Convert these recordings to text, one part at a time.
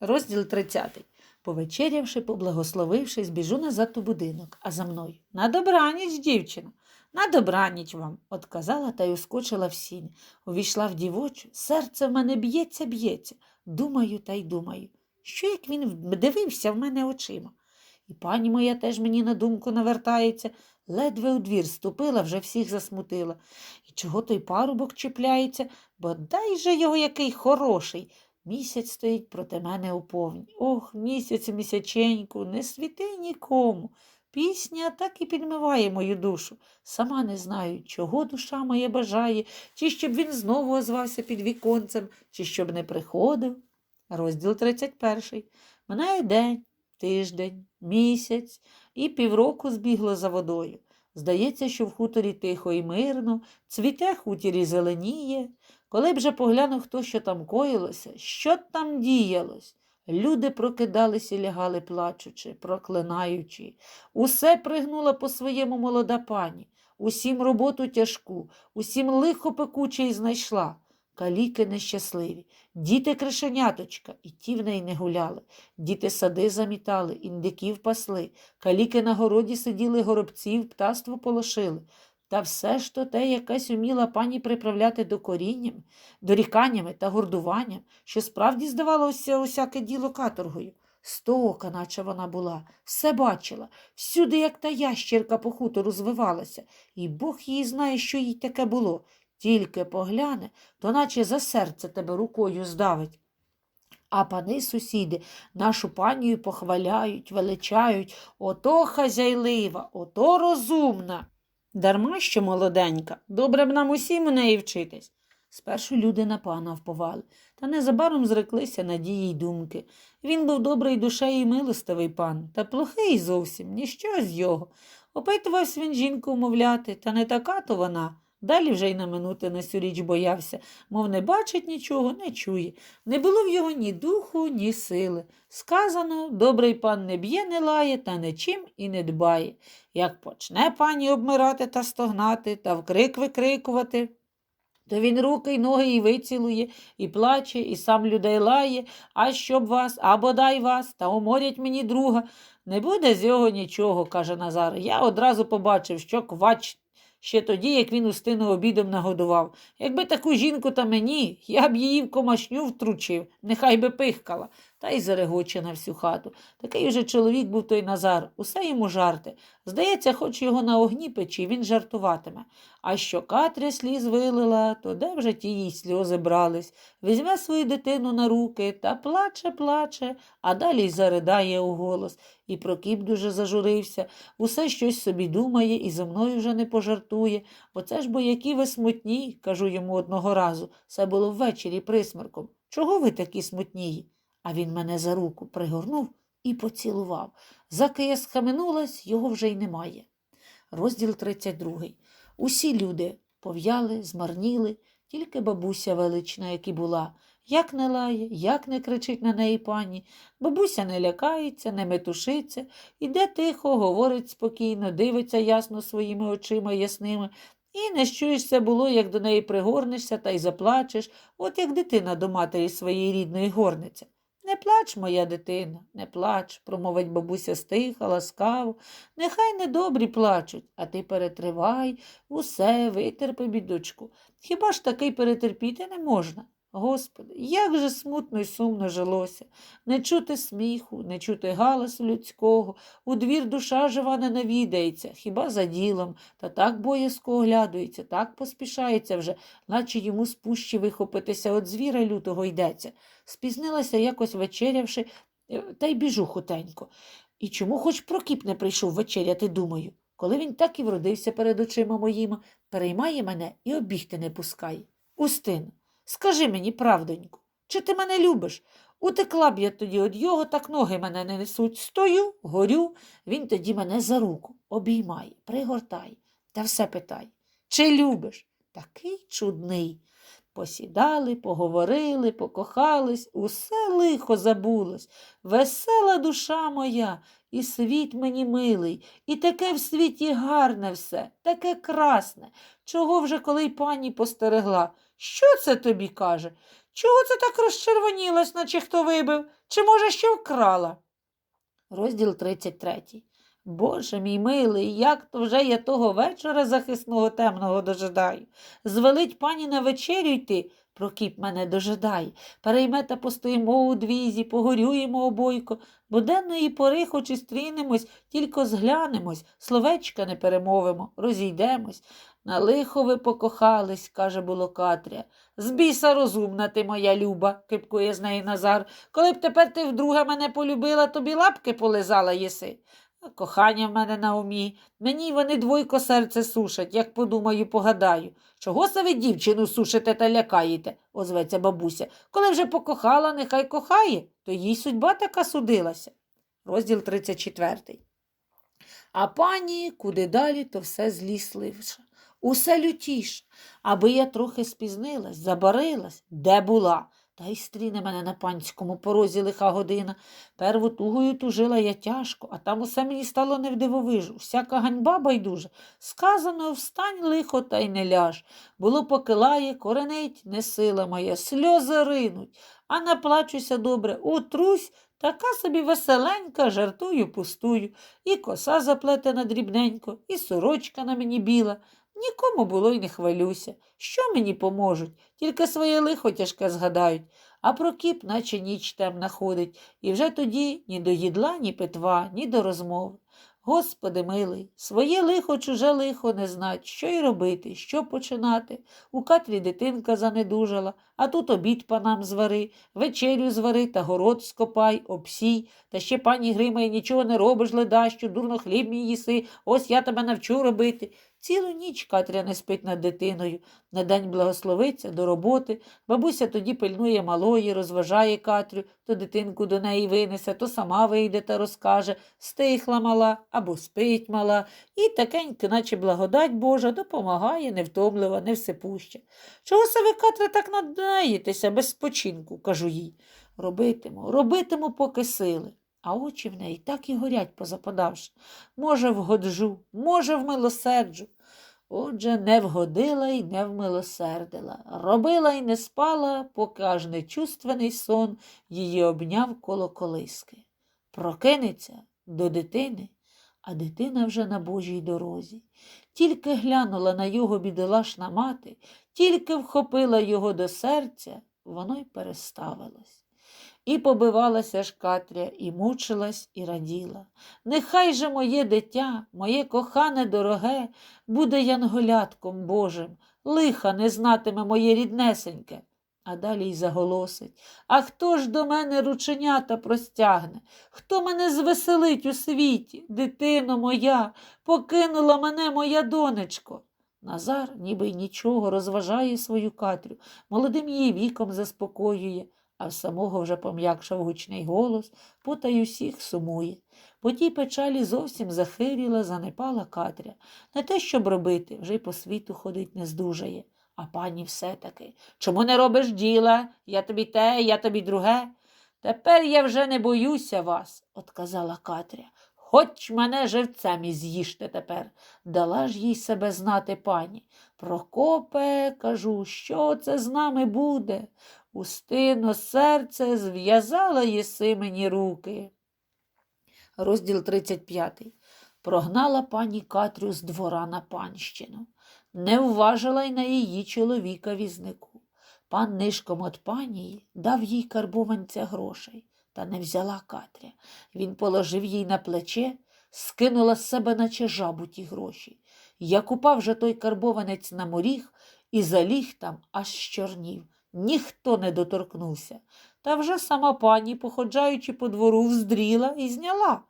Розділ 30. Повечерявши, поблагословившись, біжу назад у будинок, а за мною. На добраніч, дівчина. На добраніч вам, отказала та й ускочила в сінь. Увійшла в дівочу, серце в мене б'ється, б'ється. Думаю та й думаю, що як він дивився в мене очима. І пані моя теж мені на думку навертається, ледве у двір ступила, вже всіх засмутила. І чого той парубок чіпляється, бо дай же його який хороший. Місяць стоїть проти мене у повні. Ох, місяць місяченьку, не світи нікому. Пісня так і підмиває мою душу. Сама не знаю, чого душа моя бажає, чи щоб він знову озвався під віконцем, чи щоб не приходив. Розділ 31. Минає день, тиждень, місяць і півроку збігло за водою. Здається, що в хуторі тихо і мирно, цвіте хутір і зеленіє. Коли б же поглянув, хто що там коїлося, що там діялось. Люди прокидалися і лягали плачучи, проклинаючи. Усе пригнула по своєму молода пані, усім роботу тяжку, усім лихо пекуче й знайшла. Каліки нещасливі, діти кришеняточка, і ті в неї не гуляли. Діти сади замітали, індиків пасли, каліки на городі сиділи горобців, птаство полошили. Та все ж то те якась уміла пані приправляти докоріннями, доріканнями та гордуванням, що справді здавалося усяке діло каторгою. Стоока, наче вона була, все бачила, всюди, як та ящірка по хутору звивалася, і Бог її знає, що їй таке було. Тільки погляне, то наче за серце тебе рукою здавить. А пани сусіди нашу панію похваляють, величають ото хазяйлива, ото розумна. Дарма що молоденька, добре б нам усім у неї вчитись. Спершу люди на пана вповали, та незабаром зреклися надії й думки. Він був добрий душею і милостивий пан, та плохий зовсім, ніщо з його. Опитувався він жінку умовляти, та не така то вона. Далі вже й на минути на цю річ боявся, мов не бачить нічого, не чує. Не було в його ні духу, ні сили. Сказано, добрий пан не б'є, не лає, та нічим і не дбає. Як почне пані обмирати та стогнати, та вкрик викрикувати, то він руки й ноги і вицілує, і плаче, і сам людей лає, а щоб вас, а бодай вас, та уморять мені друга. Не буде з його нічого, каже Назар. Я одразу побачив, що квач ще тоді, як він устину обідом нагодував. Якби таку жінку та мені, я б її в комашню втручив, нехай би пихкала, та й зарегоче на всю хату. Такий уже чоловік був той Назар, усе йому жарти. Здається, хоч його на огні печі, він жартуватиме. А що Катря сліз вилила, то де вже ті їй сльози брались. Візьме свою дитину на руки та плаче, плаче, а далі й заридає у голос. І Прокіп дуже зажурився, усе щось собі думає і зо мною вже не пожартує. Оце ж бо які ви смутні, кажу йому одного разу. Це було ввечері присмерком. Чого ви такі смутнії? А він мене за руку пригорнув і поцілував. Заки схаменулась, його вже й немає. Розділ 32. Усі люди пов'яли, змарніли, тільки бабуся велична, як і була. Як не лає, як не кричить на неї пані. Бабуся не лякається, не метушиться, іде тихо, говорить спокійно, дивиться ясно своїми очима ясними. І не щуєшся було, як до неї пригорнешся та й заплачеш, от як дитина до матері своєї рідної горниться. Не плач, моя дитина, не плач, промовить бабуся стиха, ласкаво. Нехай недобрі плачуть, а ти перетривай, усе, витерпи, бідочку. Хіба ж такий перетерпіти не можна? Господи, як же смутно й сумно жилося. Не чути сміху, не чути галасу людського, у двір душа жива не навідається, хіба за ділом, та так боязко оглядується, так поспішається вже, наче йому з пущі вихопитися от звіра лютого йдеться. Спізнилася якось вечерявши, е, та й біжу хутенько. І чому хоч Прокіп не прийшов вечеряти, думаю, коли він так і вродився перед очима моїми, переймає мене і обігти не пускає. Устин, скажи мені, правдоньку, чи ти мене любиш? Утекла б я тоді від його, так ноги мене не несуть. Стою, горю, він тоді мене за руку обіймає, пригортає та все питає. Чи любиш? Такий чудний. Посідали, поговорили, покохались, усе лихо забулось. Весела душа моя, і світ мені милий, і таке в світі гарне все, таке красне. Чого вже коли й пані постерегла? Що це тобі каже? Чого це так розчервонілась, наче хто вибив? Чи, може, ще вкрала? Розділ 33. Боже мій милий, як то вже я того вечора захисного темного дожидаю. Звелить пані на вечерю йти, Прокіп мене дожидає. Перейме та постоїмо у двізі, погорюємо обойко, бо денної пори, хоч і стрінемось, тільки зглянемось, словечка не перемовимо, розійдемось. На лихо ви покохались, каже було Катря. З біса розумна ти, моя люба, кипкує з неї Назар. Коли б тепер ти вдруге мене полюбила, тобі лапки полизала єси. Кохання в мене на умі. Мені вони двойко серце сушать, як подумаю, погадаю. Чого це ви дівчину сушите та лякаєте, озветься бабуся. Коли вже покохала, нехай кохає, то їй судьба така судилася. Розділ 34. А пані куди далі, то все злісливше. Усе лютіше. Аби я трохи спізнилась, забарилась, де була. Та й стріне мене на панському порозі лиха година. Перву тугою тужила я тяжко, а там усе мені стало невдивовижу. Всяка ганьба байдужа. Сказано, встань лихо та й не ляж. Було покилає, коренить, не сила моя, сльози ринуть, а наплачуся добре, утрусь, така собі веселенька, жартую, пустую, і коса заплетена дрібненько, і сорочка на мені біла. Нікому було й не хвалюся. Що мені поможуть? Тільки своє лихо тяжке згадають. А Прокіп, наче ніч темна ходить, і вже тоді ні до їдла, ні питва, ні до розмови. Господи милий, своє лихо, чуже лихо не знать, що й робити, що починати. У Катрі дитинка занедужала, а тут обід панам звари, вечерю звари та город скопай, обсій. Та ще пані Гримає, нічого не робиш, ледащо, дурно хліб мій їси, ось я тебе навчу робити. Цілу ніч Катря не спить над дитиною. На день благословиться до роботи. Бабуся тоді пильнує малої, розважає Катрю, то дитинку до неї винесе, то сама вийде та розкаже, стихла мала або спить мала, і такеньки, наче благодать Божа, допомагає, невтомлива, невсипуща. Чого се ви, Катре, так надаєтеся без спочинку, кажу їй. Робитиму, робитиму, поки сили. А очі в неї так і горять, позападавши. Може, вгоджу, може, вмилосерджу. Отже, не вгодила й не вмилосердила, робила й не спала, поки аж нечувственний сон її обняв коло колиски. Прокинеться до дитини, а дитина вже на Божій дорозі. Тільки глянула на його бідолашна мати, тільки вхопила його до серця, воно й переставилось. І побивалася ж Катря, і мучилась, і раділа. Нехай же моє дитя, моє кохане дороге, буде янголятком Божим, лиха не знатиме моє ріднесеньке. А далі й заголосить А хто ж до мене рученята простягне? Хто мене звеселить у світі? Дитино моя, покинула мене моя донечко. Назар, ніби й нічого, розважає свою Катрю, молодим її віком заспокоює а в самого вже пом'якшав гучний голос, потай усіх сумує. По тій печалі зовсім захиріла, занепала Катря. Не те, щоб робити, вже й по світу ходить не здужає. А пані все-таки чому не робиш діла? Я тобі те, я тобі друге. Тепер я вже не боюся вас, отказала Катря. Хоч мене живцем і з'їжте тепер, дала ж їй себе знати пані. Прокопе, кажу, що це з нами буде? Устино серце зв'язала єси мені руки. Розділ 35. Прогнала пані Катрю з двора на панщину. Не вважила й на її чоловіка візнику. Пан нишком от панії дав їй карбованця грошей, та не взяла Катря. Він положив їй на плече, скинула з себе, наче жабу ті гроші. Як упав же той карбованець на моріг і заліг там, аж чорнів ніхто не доторкнувся. Та вже сама пані, походжаючи по двору, вздріла і зняла.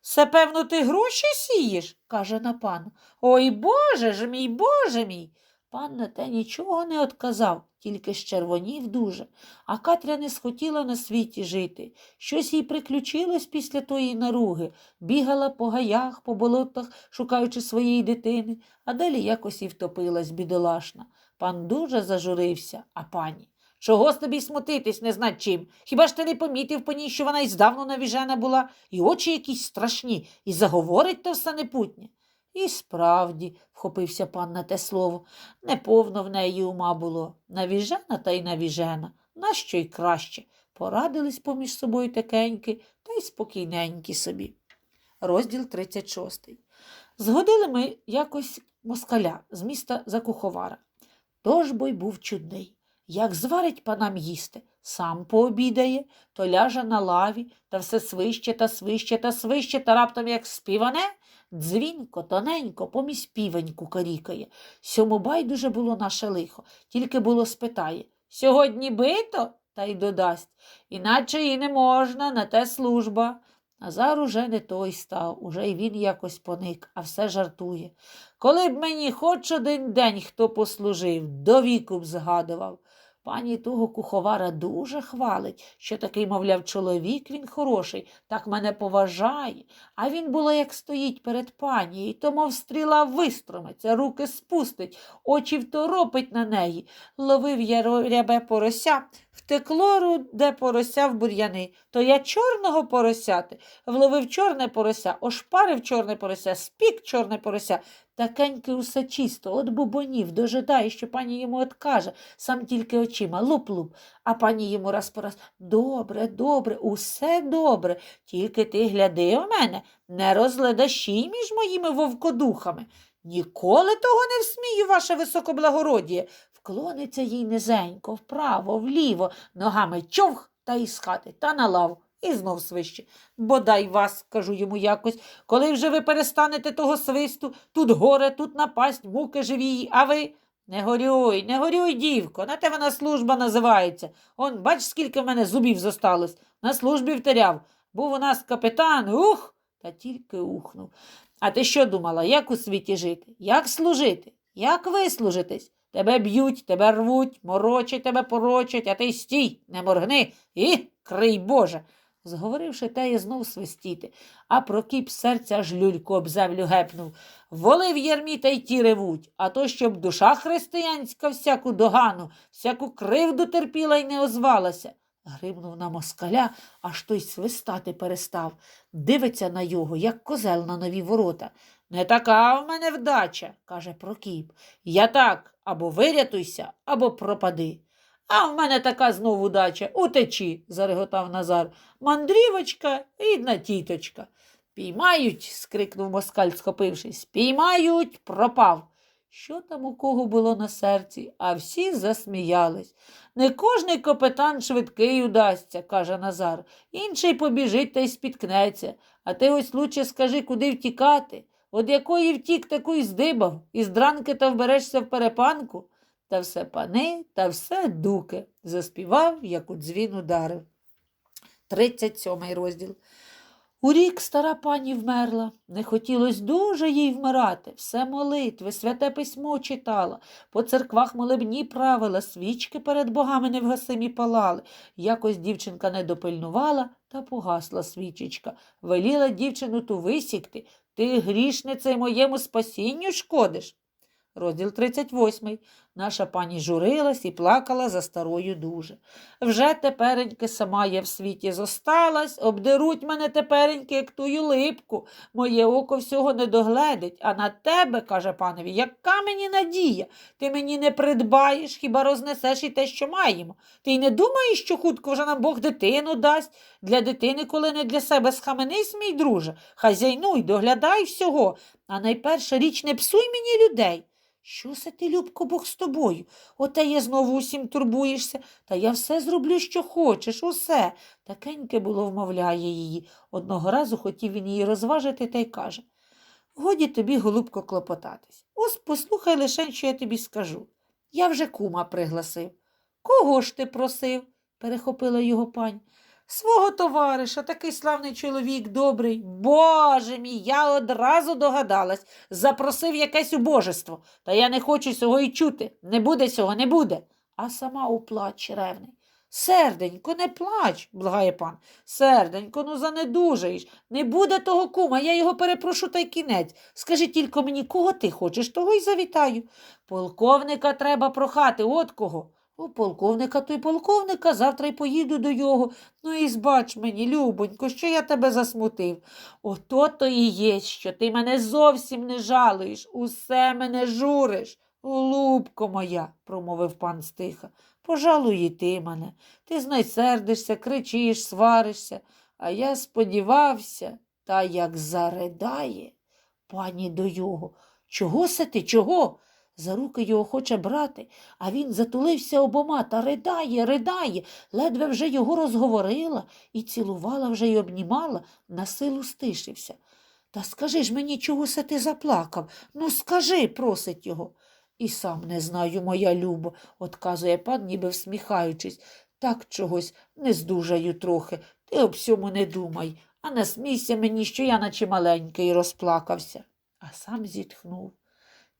Се, певно, ти гроші сієш, каже на пан. Ой Боже ж мій, Боже мій. Пан на те нічого не отказав, тільки щервонів дуже, а Катря не схотіла на світі жити. Щось їй приключилось після тої наруги, бігала по гаях, по болотах, шукаючи своєї дитини, а далі якось і втопилась бідолашна. Пан дуже зажурився, а пані. Чого з тобі смутитись, не знать чим? Хіба ж ти не помітив по ній, що вона й здавно навіжена була, і очі якісь страшні, і заговорить то все непутнє? І справді, вхопився пан на те слово, неповно в неї ума було. Навіжена та й навіжена. нащо й краще. Порадились поміж собою такеньки та й спокійненькі собі. Розділ 36. Згодили ми якось москаля з міста Закуховара. Тож бой був чудний. Як зварить панам їсти, сам пообідає, то ляже на лаві, та все свище та свище та свище, та раптом як співане, дзвінко, тоненько, помість півеньку карікає. Сьому байдуже було наше лихо, тільки було спитає Сьогодні бито? Та й додасть. Іначе і не можна, на те служба. Назар уже не той став, уже й він якось поник, а все жартує. Коли б мені хоч один день хто послужив, до віку б згадував. Пані того куховара дуже хвалить, що такий, мовляв, чоловік він хороший, так мене поважає. А він було, як стоїть перед панією, то, мов стріла вистромиться, руки спустить, очі второпить на неї. Ловив я рябе порося, втекло руде порося в бур'яни. То я чорного поросяти, вловив чорне порося, ошпарив чорне порося, спік чорне порося. Такеньке усе чисто, от бубонів, дожидає, що пані йому откаже, сам тільки очима, луп-луп. А пані йому раз по раз добре, добре, усе добре. Тільки ти гляди у мене, не розледащій між моїми вовкодухами. Ніколи того не всмію, ваше високоблагородіє. Вклониться їй низенько, вправо, вліво, ногами човх та із хати, та на лаву. І знов свище. Бодай вас, кажу йому якось, коли вже ви перестанете того свисту, тут горе, тут напасть, муки живі, а ви. Не горюй, не горюй, дівко, на те вона служба називається. Он, бач, скільки в мене зубів зосталось. На службі втеряв. Був у нас капітан, ух, та тільки ухнув. А ти що думала, як у світі жити? Як служити? Як вислужитись? Тебе б'ють, тебе рвуть, морочать, тебе порочать, а ти стій, не моргни і крий Боже. Зговоривши те, я знов свистіти, а прокіп серця аж люльку об землю гепнув. Воли в ярмі та й ті ревуть, а то, щоб душа християнська всяку догану, всяку кривду терпіла й не озвалася. Гримнув на москаля, аж той свистати перестав. Дивиться на його, як козел на нові ворота. Не така в мене вдача, каже Прокіп. Я так або вирятуйся, або пропади. А в мене така знову удача. Утечі, зареготав Назар. Мандрівочка, рідна тіточка. Піймають, скрикнув москаль, схопившись. Піймають, пропав. Що там у кого було на серці, а всі засміялись. Не кожний капитан швидкий удасться, каже Назар. Інший побіжить та й спіткнеться. А ти ось лучше скажи, куди втікати. От якої втік, таку й здибав, із дранки та вберешся в перепанку. Та все пани, та все дуки, заспівав, як у дзвін ударив. 37 розділ. У рік стара пані вмерла. Не хотілось дуже їй вмирати. Все молитви, святе письмо читала, по церквах молебні правила, свічки перед богами невгасимі палали. Якось дівчинка не допильнувала та погасла свічечка. Веліла дівчину ту висікти. Ти, грішнице моєму спасінню шкодиш. Розділ 38. Наша пані журилась і плакала за старою дуже. Вже тепереньки сама я в світі зосталась, обдеруть мене тепереньки, як тую липку. Моє око всього не догледить, а на тебе, каже панові, яка мені надія? Ти мені не придбаєш, хіба рознесеш і те, що маємо. Ти й не думаєш, що хутко вже нам Бог дитину дасть? Для дитини, коли не для себе схаменись, мій друже. Хазяйнуй, доглядай всього. А найперша річ не псуй мені людей. Що се ти, Любко, Бог з тобою? Оте я знову усім турбуєшся, та я все зроблю, що хочеш, усе. Такеньке було, вмовляє її. Одного разу хотів він її розважити та й каже Годі тобі, голубко, клопотатись. Ось послухай лише, що я тобі скажу. Я вже кума пригласив. Кого ж ти просив? перехопила його пань. Свого товариша, такий славний чоловік, добрий. Боже мій, я одразу догадалась, запросив якесь убожество, та я не хочу цього й чути. Не буде цього, не буде. А сама у плач ревний. Серденько, не плач, благає пан. Серденько, ну занедужаєш. Не буде того кума, я його перепрошу та й кінець. Скажи тільки мені, кого ти хочеш, того й завітаю. Полковника треба прохати, от кого. У полковника то й полковника, завтра й поїду до його. Ну і збач мені, любонько, що я тебе засмутив. Ото то і є, що ти мене зовсім не жалуєш, усе мене журиш. Голубко моя, промовив пан стиха. Пожалуй, і ти мене. Ти знай сердишся, кричиш, сваришся, а я сподівався, та як заридає пані до його. Чого се ти, чого? За руки його хоче брати, а він затулився обома та ридає, ридає, ледве вже його розговорила і цілувала вже й обнімала, на силу стишився. Та скажи ж мені, чого се ти заплакав? Ну, скажи, просить його. І сам не знаю, моя любо, отказує пан, ніби всміхаючись. Так чогось не здужаю трохи. Ти об сьому не думай, а не смійся мені, що я наче маленький розплакався. А сам зітхнув.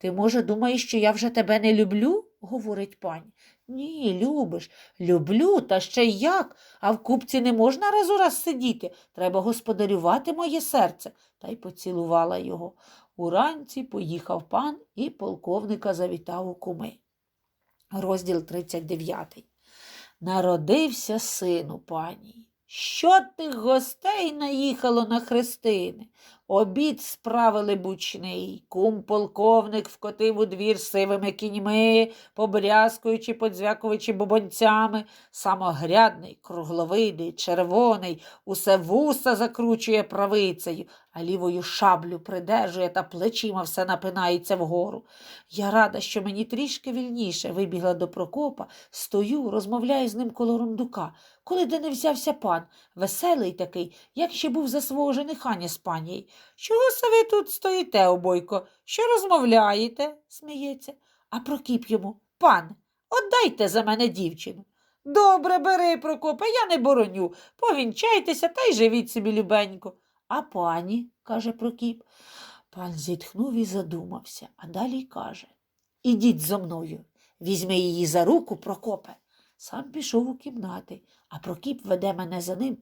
Ти, може, думаєш, що я вже тебе не люблю? говорить пані. Ні, любиш. Люблю, та ще й як. А в купці не можна раз у раз сидіти. Треба господарювати моє серце. Та й поцілувала його. Уранці поїхав пан і полковника завітав у куми. Розділ 39. Народився сину пані. Що тих гостей наїхало на хрестини? Обід справили бучний. Кум полковник вкотив у двір сивими кіньми, побрязкуючи, подзвякуючи бубонцями. Самогрядний, кругловидий, червоний, усе вуса закручує правицею, а лівою шаблю придержує та плечима все напинається вгору. Я рада, що мені трішки вільніше вибігла до Прокопа, стою, розмовляю з ним коло рундука. Коли де не взявся пан, веселий такий, як ще був за свого женихання з панією. Чого се ви тут стоїте, обойко? Що розмовляєте? сміється. А Прокіп йому пан, отдайте за мене дівчину. Добре, бери, Прокопе, я не бороню. Повінчайтеся та й живіть собі любенько. А пані, каже Прокіп. Пан зітхнув і задумався, а далі каже Ідіть зо мною, візьми її за руку, Прокопе. Сам пішов у кімнати, а Прокіп веде мене за ним,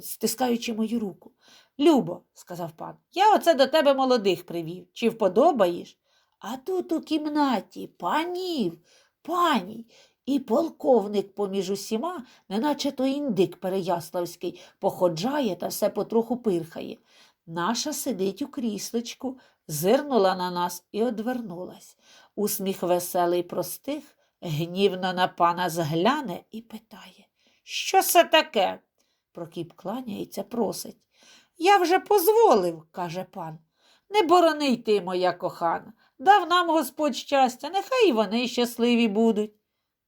стискаючи мою руку. Любо, сказав пан, я оце до тебе молодих привів. Чи вподобаєш? А тут у кімнаті панів, пані, і полковник поміж усіма, неначе то індик переяславський, походжає та все потроху пирхає. Наша сидить у кріслечку, зирнула на нас і одвернулась. Усміх веселий простих, гнівно на пана згляне і питає Що це таке? Прокіп кланяється, просить. Я вже позволив, каже пан. Не борони й ти, моя кохана. Дав нам Господь щастя, нехай і вони щасливі будуть.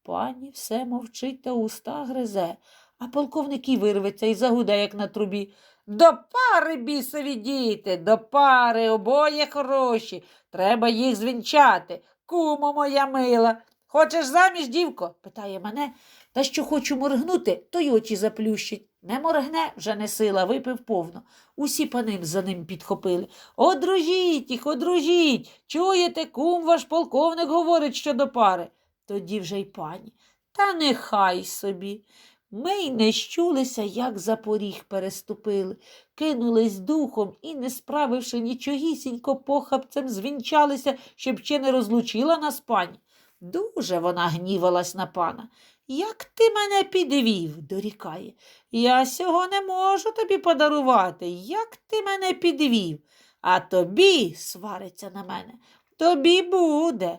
Пані все мовчить та уста гризе, а полковник і вирветься і загуде, як на трубі. До пари, бісові діти, до пари, обоє хороші. Треба їх звінчати. Кумо моя мила. Хочеш заміж, дівко? питає мене, та що хочу моргнути, то й очі заплющить. Не моргне, вже не сила, випив повно. Усі пани за ним підхопили. Одружіть їх, одружіть. Чуєте, кум ваш полковник говорить, що до пари. Тоді вже й пані. Та нехай собі. Ми й не щулися, як за поріг переступили, кинулись духом і, не справивши нічогісінько похапцем, звінчалися, щоб ще не розлучила нас пані. Дуже вона гнівалась на пана. Як ти мене підвів, дорікає. Я сього не можу тобі подарувати. Як ти мене підвів? А тобі, свариться на мене, тобі буде.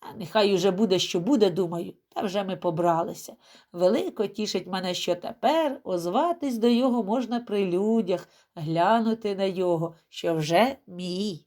А нехай уже буде, що буде, думаю, та вже ми побралися. Велико тішить мене, що тепер озватись до його можна при людях, глянути на його, що вже мій.